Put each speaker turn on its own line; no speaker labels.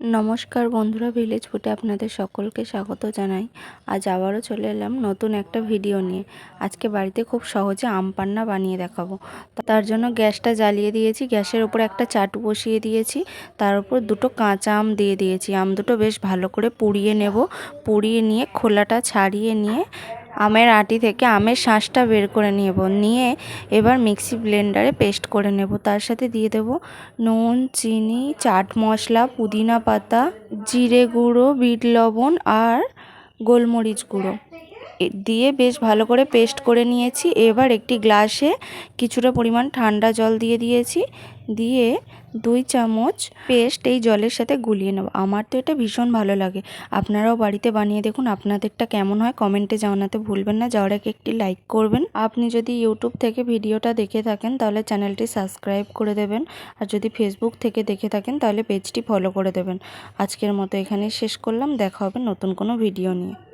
নমস্কার বন্ধুরা ভিলেজ ফুটে আপনাদের সকলকে স্বাগত জানাই। আজ আবারও চলে এলাম নতুন একটা ভিডিও নিয়ে। আজকে বাড়িতে খুব সহজে আম পান্না বানিয়ে দেখাবো। তার জন্য গ্যাসটা জ্বালিয়ে দিয়েছি। গ্যাসের উপর একটা চাটু বসিয়ে দিয়েছি। তার উপর দুটো কাঁচা আম দিয়ে দিয়েছি। আম দুটো বেশ ভালো করে পুড়িয়ে নেব। পুড়িয়ে নিয়ে, খোলাটা ছাড়িয়ে নিয়ে আমের আটি থেকে আমের শাঁসটা বের করে নেব। নিয়ে এবার মিক্সি ব্লেন্ডারে পেস্ট করে নেব। তার সাথে দিয়ে দেব নুন, চিনি, চাট মশলা, পুদিনা পাতা, জিরে গুঁড়ো, বিট লবণ আর গোলমরিচ গুঁড়ো। দিয়ে বেশ ভালো করে পেস্ট করে নিয়েছি। এবার একটি গ্লাসে কিছুটা পরিমাণ ঠান্ডা জল দিয়ে দিয়েছি। দিয়ে দুই চামচ পেস্ট এই জলের সাথে গুলিয়ে নেব। আমার তো এটা ভীষণ ভালো লাগে। আপনারাও বাড়িতে বানিয়ে দেখুন, আপনাদেরটা কেমন হয় কমেন্টে জানাতে ভুলবেন না। যাওয়ার আগে একটি লাইক করবেন। আপনি যদি ইউটিউব থেকে ভিডিওটা দেখে থাকেন, তাহলে চ্যানেলটি সাবস্ক্রাইব করে দেবেন। আর যদি ফেসবুক থেকে দেখে থাকেন, তাহলে পেজটি ফলো করে দেবেন। আজকের মতো এখানেই শেষ করলাম। দেখা হবে নতুন কোনো ভিডিও নিয়ে।